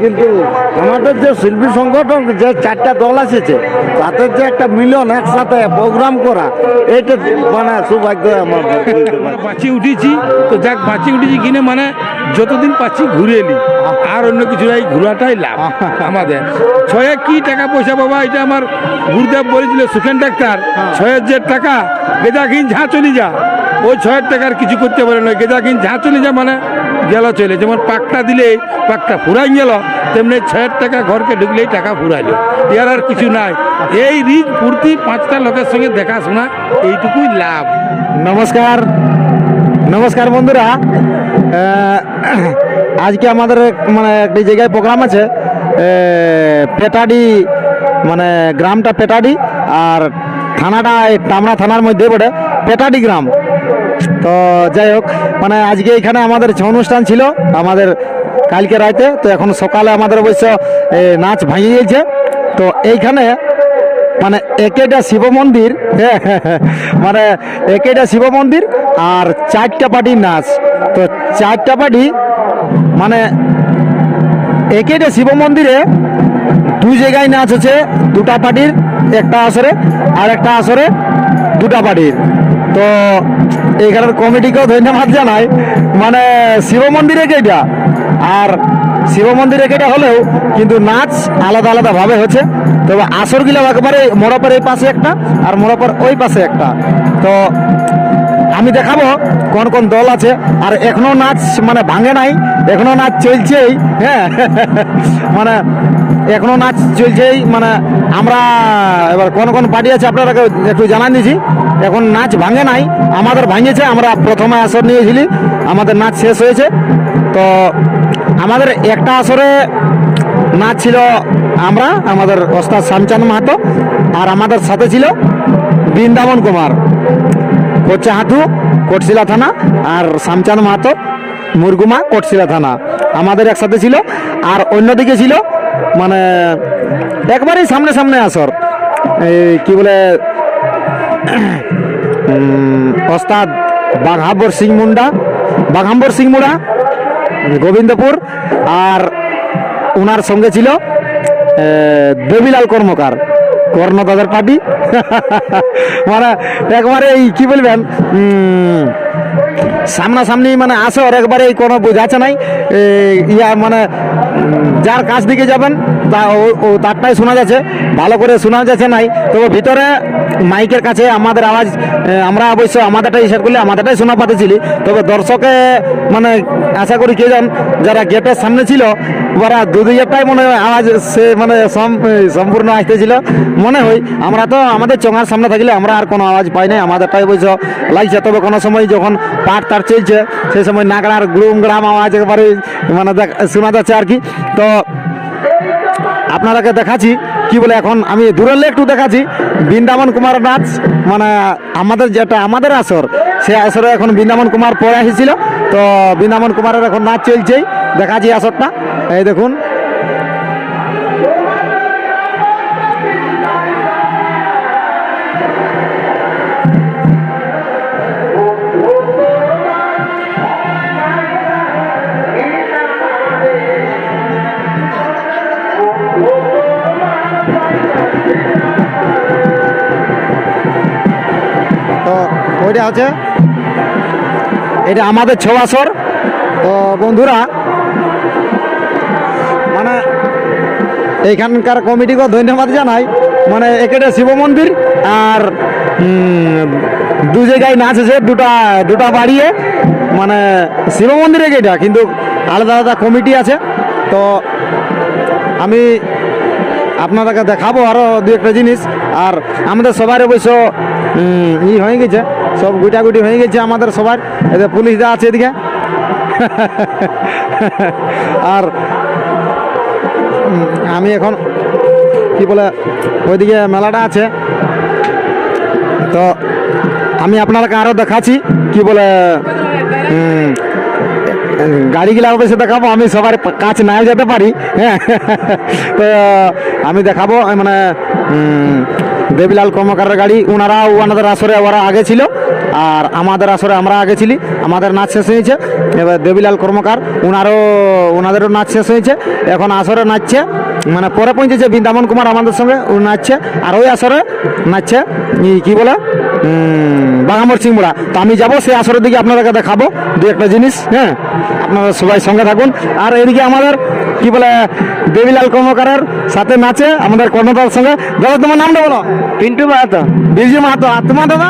কিন্তু আমাদের যে শিল্পী সংগঠন যে চারটা দল এসেছে তাদের যে একটা মিলন একসাথে প্রোগ্রাম করা এইটা মানে সৌভাগ্য আমার বলতে পারি। বাঁচি উঠেছি। তো যাক বাঁচি উঠেছি কিনে মানে যতদিন পাচ্ছি ঘুরে এলি। আর অন্য কিছু নাই ঘোরাটাই লাভ আমাদের। ছয়ে কি টাকা পয়সা বাবা এটা আমার গুরুদেব বলেছিল সুখেন ডাক্তার ছয়ের যে টাকা গেজা কিন ঝা চলে যা। ওই ছয়ের টাকার কিছু করতে পারে না। গেজা কিন্তু যা চলে যা মানে গেল চলে। যেমন পাকটা দিলে পাকটা ফুরাই গেল, তেমনি ছয়ের টাকা ঘরকে ঢুকলেই টাকা ফুরাইলো। এর আর কিছু নাই। এই রিচ ফুর্তি পাঁচটা লোকের সঙ্গে দেখাশোনা, এইটুকুই লাভ। নমস্কার। নমস্কার বন্ধুরা। আজকে আমাদের মানে একটি জায়গায় প্রোগ্রাম আছে। পেটাডি মানে গ্রামটা পেটাডি, আর থানাটা এই টামরা থানার মধ্যে পড়ে। পেটাডি গ্রাম। তো যাই হোক মানে আজকে এখানে আমাদের অনুষ্ঠান ছিল, আমাদের কালকে রাতে, তো এখন সকালে আমাদের অবশ্য নাচ ভাঙিয়ে গিয়েছে। তো এইখানে মানে একেটা শিব মন্দির মানে একেটা শিব মন্দির আর চারটা পার্টি নাচ। তো চারটা পার্টি মানে একেটা শিব মন্দিরে দুই জায়গায় নাচ হচ্ছে, দুটা পার্টির একটা আসরে আর একটা আসরে দুটা পার্টির তো এইখানের কমিটিকেও ধন্যবাদ জানাই। মানে শিব মন্দিরে কেটা আর শিব মন্দিরে কেটা হলেও কিন্তু নাচ আলাদা আলাদাভাবে হচ্ছে। তবে আসরগুলো একবারে মরাপার এই পাশে একটা আর মরাপার ওই পাশে একটা। তো আমি দেখাবো কোন কোন দল আছে। আর এখনও নাচ মানে ভাঙে নাই, এখনও নাচ চলছেই হ্যাঁ। মানে এখনও নাচ চলছেই মানে আমরা এবার কোন কোন পার্টি আছে আপনারা একটু জানান দিছি। এখন নাচ ভাঙে নাই, আমাদের ভাঙেছে, আমরা প্রথমে আসর নিয়েছিলি, আমাদের নাচ শেষ হয়েছে। তো আমাদের একটা আসরে নাচ ছিল আমরা, আমাদের ওস্তাদ শ্যামচাঁদ মাহাতো, আর আমাদের সাথে ছিল বৃন্দাবন কুমার। কোচা হাতু কোটশিলা থানা আর শ্যামচাঁদ মাহাতো, মুরগুমা, কোটশিলা থানা। আমাদের একসাথে ছিল আর অন্যদিকে ছিল মানে একবারেই সামনে সামনে আসর। এই কি বলে ওস্তাদ বাঘাবর সিং মুন্ডা, বাঘাম্বর সিং মুন্ডা গোবিন্দপুর আর ওনার সঙ্গে ছিল দেবিলাল কর্মকার। কর্ণদাদার পার্টি মানে একবারে এই কি বলবেন? সামনাসামনি মানে আসর একবারে এই কোনো বোঝাচ্ছে নাই। ইয়া মানে যার কাছ দিকে যাবেন, তা ও- তারটাই শোনা যাচ্ছে। ভালো করে শোনা যাচ্ছে নাই। তবে ভিতরে মাইকের কাছে আমাদের আওয়াজ আমরা অবশ্য আমাদেরটাই হিসাব করলে আমাদেরটাই শোনা পাতেছিলি তবে দর্শকে মানে আশা করি কে যান যারা গেটের সামনে ছিল, ওরা দু দুইটাই মনে হয় আওয়াজ সে মানে সম- সম্পূর্ণ আসতেছিল। মনে হয় আমরা তো আমাদের চোঙার সামনে থাকলে আমরা আর কোনো আওয়াজ পাই নাই। আমাদেরটাই অবশ্য লাগছে। তবে কোনো সময় যখন পাট তার চলছে সেই সময় নাগড়ার গ্রুম গ্রাম আওয়াজ একেবারে মানে দেখ- শোনা যাচ্ছে আর কি। তো আপনারাকে দেখাচ্ছি কি বলে এখন আমি দূরের একটু দেখাচ্ছি। বৃন্দাবন কুমার নাচ মানে আমাদের যেটা আমাদের আসর সে আসরে এখন বৃন্দাবন কুমার পরে এসেছিল। তো বৃন্দাবন কুমারের এখন নাচ চলছেই। দেখাচ্ছি আসরটা। এই দেখুন। ওইটা হচ্ছে, এটা আমাদের ছ আসর। তো বন্ধুরা মানে এইখানকার কমিটিকে ধন্যবাদ জানাই। মানে একেটা শিব মন্দির আর দু জায়গায় নাচ আছে দুটা দুটা বাড়িয়ে। মানে শিব মন্দিরে এটা, কিন্তু আলাদা আলাদা কমিটি আছে। তো আমি আপনাদেরকে দেখাবো আরও দু একটা জিনিস। আর আমাদের সবার অবশ্য ই হয়ে গেছে। সব গুটাগুটি হয়ে গেছে আমাদের সবার। এদের পুলিশ যা আছে এদিকে। আর আমি এখন, কি বলে, ওইদিকে মেলাটা আছে। তো আমি আপনাদেরকে আরও দেখাচ্ছি, কি বলে গাড়িগুলা অবশ্যই দেখাবো। আমি সবার কাছে না যেতে পারি হ্যাঁ। তো আমি দেখাবো মানে দেবিলাল কর্মকারের গাড়ি ওনারা ওনাদের আসরে ওরা আগে ছিল, আর আমাদের আসরে আমরা আগে ছিলি, আমাদের নাচ শেষ হয়েছে। এবার দেবিলাল কর্মকার ওনারও ওনাদেরও নাচ শেষ হয়েছে। এখন আসরে নাচছে মানে পরে পৌঁছেছে বৃন্দাবন কুমার আমাদের সঙ্গে, ও নাচছে, আর ওই আসরে নাচছে কি বলে? বাঘামর সিংমুড়া। তো আমি যাব সেই আসরের দিকে আপনাদেরকে দেখাবো, দু একটা জিনিস হ্যাঁ? আপনারা সবাই সঙ্গে থাকুন। আর এদিকে আমাদের, কি বলে, দেবিলাল কর্মকারের সাথে নাচে আমাদের কর্ণদার সঙ্গে দাদা তোমার নামটা বলো। পিন্টু মাহাতো। বিজু মাহাতো। আর তোমার দাদা?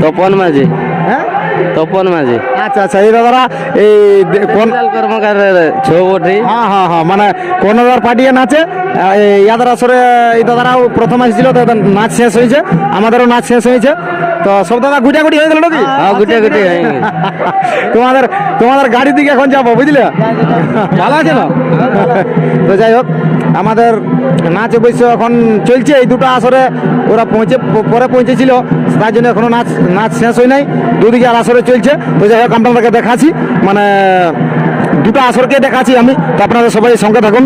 তপন মাঝি। হ্যাঁ? তপন মাঝি। আচ্ছা আচ্ছা এই দাদারা এই কোন কর্মকারের ছবি হ্যাঁ হ্যাঁ হ্যাঁ মানে পার্টিয়ে নাচে? আহ, এই ইয়াদের আসরে এই দাদারাও প্রথম আসছিল তো নাচ শেষ হয়েছে আমাদেরও নাচ শেষ হয়েছে। তো সব দাদা গুটাগুটি হয়ে গেল নাকি? হ্যাঁ গুটে গুটে হয়ে তোমাদের তোমাদের গাড়ির দিকে এখন যাব বুঝলে? ভালো আছে? না তো যাই হোক আমাদের নাচ অবশ্য এখন চলছে এই দুটো আসরে ওরা পৌঁছে পরে পৌঁছেছিল তার জন্য এখনও নাচ নাচ শেষ হয় নাই। দুদিকে আর আসরে চলছে। তো যাই হোক আপনাদেরকে দেখাচ্ছি। মানে দুটো আসরকে দেখাচ্ছি আমি। তো আপনারা সবাই সঙ্গে থাকুন।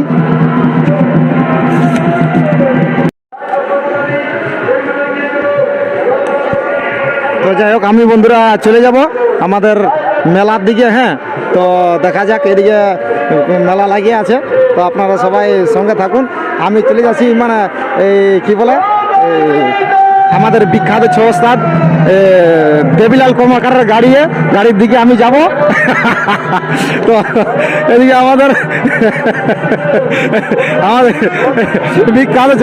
তো যাই হোক আমি বন্ধুরা চলে যাব আমাদের মেলার দিকে হ্যাঁ। তো দেখা যাক এদিকে মেলা লাগিয়ে আছে। তো আপনারা সবাই সঙ্গে থাকুন। আমি চলে যাচ্ছি মানে এই কি বলে? আমাদের বিখ্যাত ছ ওস্তাদ এ, দেবিলাল কর্মকারের গাড়িয়ে গাড়ির দিকে আমি যাব। তো এদিকে আমাদের আমাদের বিখ্যাত ছ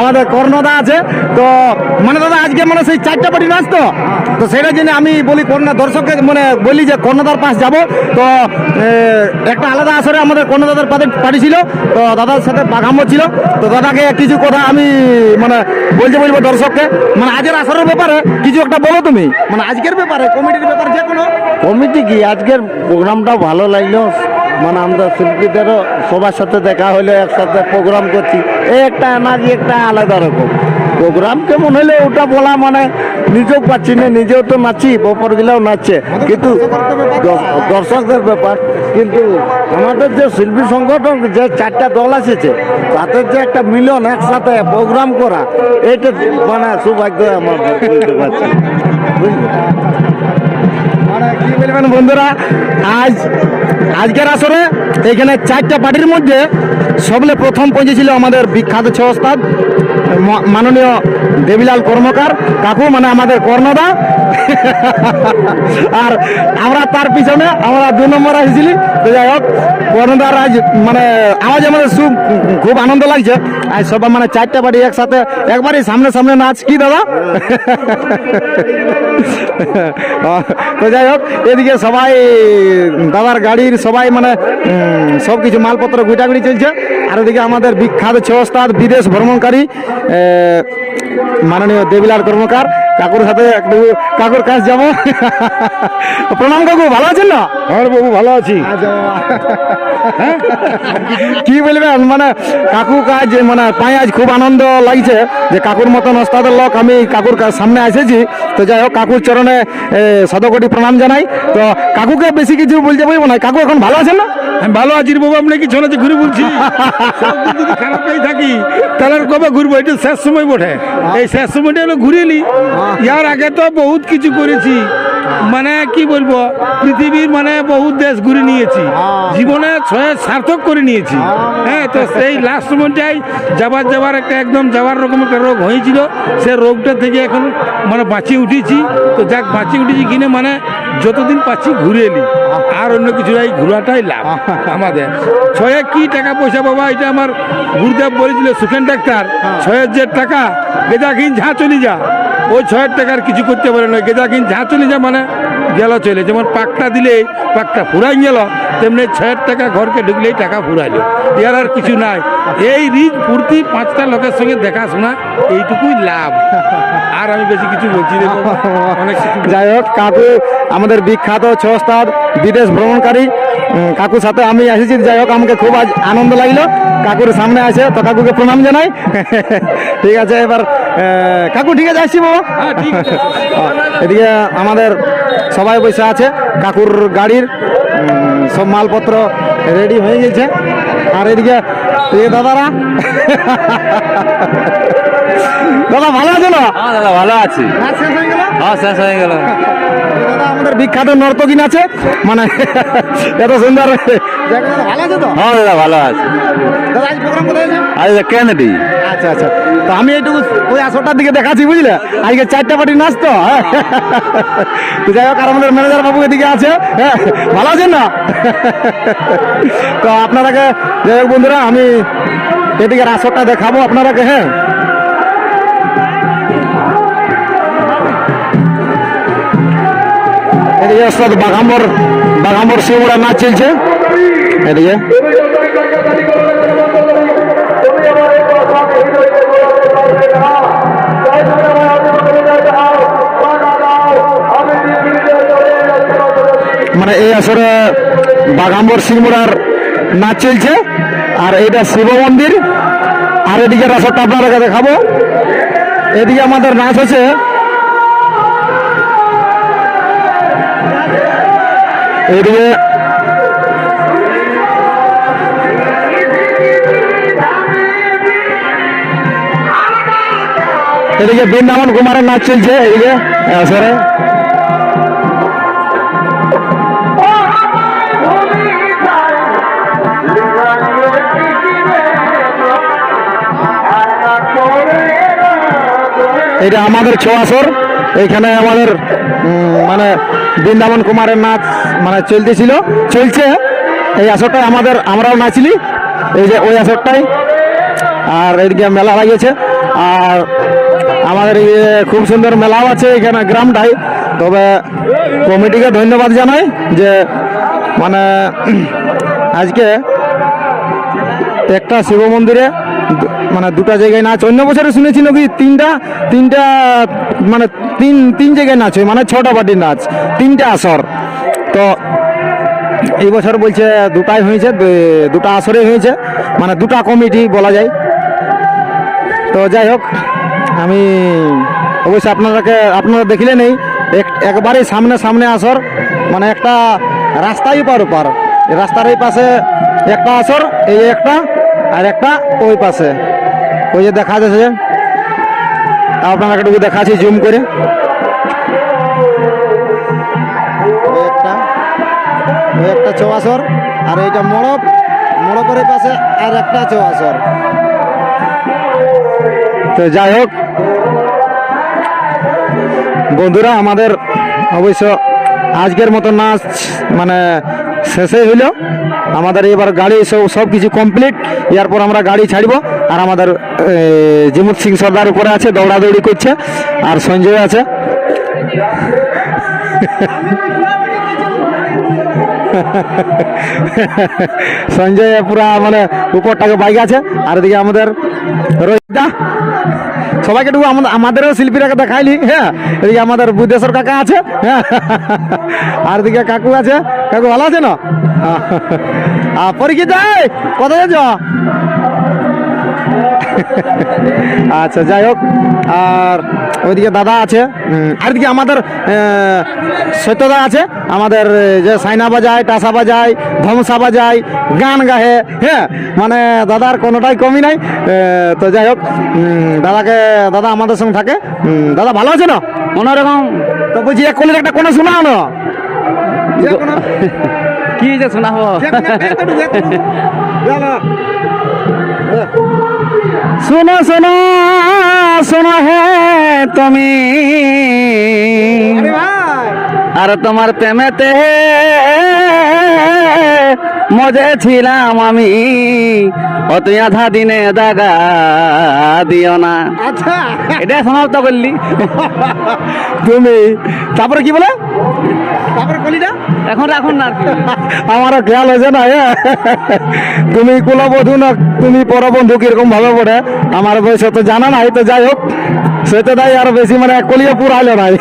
আমাদের কর্ণদা আছে। তো মানে দাদা, আজকে মানে সেই চারটা পার্টি নাচ তো? তো সেটার জন্য আমি বলি কর্ণা দর্শককে মানে বলি যে কর্ণদার পাশ যাব। তো একটা আলাদা আসরে আমাদের কর্ণদাদার পার্টি ছিল। তো দাদার সাথে বাঘাম্য ছিল। তো দাদাকে কিছু কথা আমি মানে বলতে বলব দর্শককে। মানে আজের আসরের ব্যাপারে কিছু একটা বলো তুমি। মানে আজকের ব্যাপারে কমিটির ব্যাপারে যে কোনো? কমিটি কি? আজকের প্রোগ্রামটা ভালো লাগল। মানে আমরা শিল্পীদেরও সবার সাথে দেখা হলো একসাথে প্রোগ্রাম করছি। এই একটা এনার্জি একটা আলাদা রকম। প্রোগ্রাম কেমন হলে ওটা বলা মানে নিজেও পাচ্ছি না, নিজেও তো নাচি, বপর গেলেও নাচছে কিন্তু দর্শকদের ব্যাপার, কিন্তু আমাদের যে শিল্পী সংগঠন, যে চারটা দল এসেছে তাদের যে একটা মিলন একসাথে প্রোগ্রাম করা এটা মানে সৌভাগ্য আমার মানে বন্ধুরা, আজ, আজকের আসরে এখানে চারটা পার্টির মধ্যে সবলে প্রথম পৌঁছেছিল আমাদের বিখ্যাত ছ মাননীয় দেবীলাল কর্মকার কাকু মানে আমাদের কর্ণদা। আর আমরা তার পিছনে, আমরা দু নম্বর আসছিলি। তো যাই হোক, কর্ণদার আজ মানে আওয়াজ আমাদের খুব খুব আনন্দ লাগছে। আজ সবাই মানে চারটা পার্টি একসাথে, একবারই সামনে সামনে নাচ, কি দাদা? তো যাই হোক, এদিকে সবাই দাদার গাড়ির সবাই মানে সব কিছু মালপত্র গুটাগুটি চলছে। আর এদিকে আমাদের বিখ্যাত ছ বিদেশ ভ্রমণকারী মাননীয় দেবিলাল কর্মকার কাকুর সাথে একটু কাকুর কাছে যাব। প্রণাম কাকু ভালো আছেন না? হ্যাঁ বাবু ভালো আছি। কি বলবেন? মানে কাকু কাজ মানে পাই আজ খুব আনন্দ লাগছে যে কাকুর মতন ওস্তাদের লোক আমি কাকুর সামনে এসেছি। তো যাই হোক কাকুর চরণে শতকোটি প্রণাম জানাই। তো কাকুকে বেশি কিছু বলতে পারব না। কাকু এখন ভালো আছেন না? আমি ভালো আছি বাবু আপনি কি ছনাতে ঘুরে বলছি। যদি থাকি তাহলে কবে ঘুরবো? এটা শেষ সময় বটে। এই শেষ সময়টা হলো ঘুরিলি ইয়ার আগে তো বহুত কিছু করেছি। মানে কি বলব পৃথিবীর মানে বহুত দেশ ঘুরে নিয়েছি। জীবনে ছয় সার্থক করে নিয়েছি। হ্যাঁ তো সেই লাস্ট সময়টাই যাবার যাবার একটা একদম যাওয়ার রকম একটা রোগ হয়েছিল। সে রোগটা থেকে এখন মানে বাঁচিয়ে উঠেছি। তো যাক বাঁচিয়ে উঠেছি কিনে মানে যতদিন পাচ্ছি ঘুরে এলি। আর অন্য কিছু নাই ঘোরাটাই লাভ। আমাদের। ছয়ে কি টাকা পয়সা বাবা এটা আমার গুরুদেব বলেছিল সুখেন ডাক্তার ছয়ের যে টাকা গেজা কিন ঝা চলে যা। ওই ছয়ের টাকার কিছু করতে পারে না। গেজা কিন্তু ঝাঁচুলি চলে যা মানে। গেল চলে। যেমন পাকটা দিলে পাকটা ফুরাই গেল তেমনি ছয়ের টাকা ঘরকে ঢুকলেই টাকা ফুরাইলো। এর আর কিছু নাই। এই রিচ ফুর্তি পাঁচটা লোকের সঙ্গে দেখাশোনা এইটুকুই লাভ। আর আমি বেশি কিছু বলছি যাই হোক কাকু আমাদের বিখ্যাত ছ ওস্তাদ বিদেশ ভ্রমণকারী কাকুর সাথে আমি এসেছি। যাই হোক আমাকে খুব আজ আনন্দ লাগল। কাকুর সামনে আছে তো কাকুকে প্রণাম জানাই। ঠিক আছে এবার কাকু ঠিক আছে আসছি বাবা। হ্যাঁ এদিকে আমাদের সবাই বসে আছে কাকুর গাড়ির সব মালপত্র রেডি হয়ে গেছে। আর এদিকে এদিকে দাদারা। দাদা ভালো আছে না? হ্যাঁ দাদা ভালো আছি। নাচ শেষ হয়ে গেল? হ্যাঁ শেষ হয়ে গেল। আমাদের বিখ্যাত নর্তকিন আছে। মানে এত সুন্দর। ভালো আছে তো? হ্যাঁ দাদা ভালো আছি। দাদা আজ প্রোগ্রাম কোথায় আছে? আজ কেনেডি আচ্ছা আচ্ছা। তো আমি এইটুকু ওই আসরটার দিকে দেখাচ্ছি বুঝলে? আজকে চারটা পার্টি নাচ তো হ্যাঁ। তো যাই হোক আর আমাদের ম্যানেজার বাবু এদিকে আছে হ্যাঁ? ভালো আছেন না? তো আপনারাকে বন্ধুরা, আমি এদিকে আসরটা দেখাবো আপনারাকে হ্যাঁ। এদিকে ওস্তাদ বাঘাম্বর বাঘাম্বর শিবুড়া নাচ চলছে। এদিকে। মানে এই আসরে বাঘাম্বর সিংমুড়ার নাচ চলছে। আর এইটা শিব মন্দির। আর এদিকে আসরটা আপনাদেরকে দেখাবো। এদিকে আমাদের নাচ আছে এদিকে এদিকে বৃন্দাবন কুমারের নাচ চলছে। এদিকে আসরে এটা আমাদের ছোয়াশর এইখানে আমাদের মানে বৃন্দাবন কুমারের নাচ মানে চলতেছিল। চলছে। এই আসরটাই আমাদের, আমরাও নাচলি এই যে ওই আসরটাই আর এদিকে মেলা লাগিয়েছে। আর আমাদের খুব সুন্দর মেলাও আছে এখানে গ্রামটাই তবে কমিটিকে ধন্যবাদ জানাই যে মানে আজকে একটা শিব মন্দিরে মানে দুটো জায়গায় নাচ। অন্য বছরে শুনেছিল কি তিনটা তিনটা মানে তিন তিন জায়গায় নাচ হয় মানে ছটা পার্টির নাচ, তিনটা আসর। তো এই বছর বলছে দুটাই হয়েছে দুটা আসরে হয়েছে মানে দুটা কমিটি বলা যায়। তো যাই হোক, আমি অবশ্যই আপনারাকে আপনারা দেখিলে নেই, এক- একবারেই সামনে সামনে আসর মানে একটা রাস্তাই পার ওপার রাস্তার এই পাশে একটা আসর, এই একটা আর একটা ওই পাশে। ওই যে দেখা যাচ্ছে আপনার একটু দেখাচ্ছি জুম করে। একটা, ওই আর এইটা মড়প মড়পের পাশে আর একটা চৌয়াশর তো যাই হোক, বন্ধুরা, আমাদের অবশ্য আজকের মতো নাচ মানে শেষই হইল আমাদের এবার গাড়ি সব সব কিছু কমপ্লিট এরপর আমরা গাড়ি ছাড়ব। আর আমাদের জিমুত সিং সর্দার উপরে আছে, দৌড়াদৌড়ি করছে, আর সঞ্জয় আছে। সঞ্জয় পুরা মানে উপরটাকে বাইক আছে, আর এদিকে আমাদের রোহিতদা সবাইকে আমাদের আমাদেরও শিল্পীরা দেখাইলি হ্যাঁ? এদিকে আমাদের বুদ্ধেশ্বর কাকা আছে হ্যাঁ? আর এদিকে কাকু আছে। কাকু ভালো আছে না পরীক্ষিত কোথায় যাচ্ছ আচ্ছা যাই হোক আর ওইদিকে দাদা আছে আর দিকে আমাদের সত্যদা আছে আমাদের যে সাইনা বাজায় টাসা বাজায় ধমসা বাজায় গান গাহে হ্যাঁ মানে দাদার কোনোটাই কমি নাই তো যাই হোক দাদাকে দাদা আমাদের সঙ্গে থাকে দাদা ভালো আছে না? অন্যরকম তো বলছি এক কলের একটা কোনো শোনাও না? কি যে শোনাবো? শোনো শোনো শোনো হে তুমি। আর তোমার প্রেমেতে মজে ছিলাম আমি। ও আধা দিনে দাগা দিও না। আচ্ছা। এটা সমাপ্ত করলি। তুমি তারপরে কি বলে? তারপরে কলিটা? এখন রাখুন না। আমারও খেয়াল হয়েছে না এ। তুমি কুলবধূ না, তুমি পরবন্ধু কীরকম ভাবে পড়ে? আমার বয়স তো জানা নাই, তো যাই হোক। সেটা তাই আরও বেশি মানে কলিয়ে পুরাইলো নাই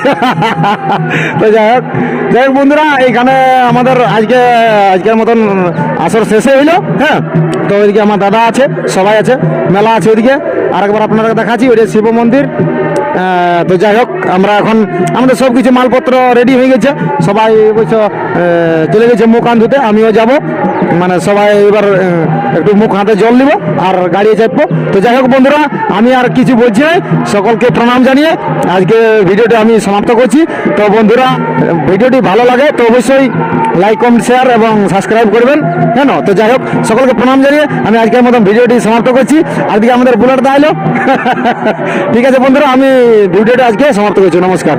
তো যাই হোক। যাই হোক বন্ধুরা, এইখানে আমাদের আজকে, আজকের মতন আসর শেষে হইল হ্যাঁ। তো ওইদিকে আমার দাদা আছে, সবাই আছে, মেলা আছে ওইদিকে। আরেকবার আপনারা দেখাচ্ছি, ওইটা শিব মন্দির। তো যাই হোক আমরা এখন, আমাদের সব কিছু মালপত্র রেডি হয়ে গেছে। সবাই অবশ্য চলে গেছে মুখ হাত ধুতে আমিও যাব। মানে সবাই এবার একটু মুখ হাতে জল নিব আর গাড়ি চাপবো। তো যাই হোক বন্ধুরা, আমি আর কিছু বলছি না। সকলকে প্রণাম জানিয়ে আজকে ভিডিওটি আমি সমাপ্ত করছি। তো বন্ধুরা, ভিডিওটি ভালো লাগে তো অবশ্যই লাইক কমেন্ট শেয়ার এবং সাবস্ক্রাইব করবেন। কেন তো যাই হোক, সকলকে প্রণাম জানিয়ে আমি আজকের মতন ভিডিওটি সমাপ্ত করছি। আজকে আমাদের বুলেট দা ঠিক আছে বন্ধুরা, আমি ভিডিওটি আজকে সমাপ্ত থেকে নমস্কার।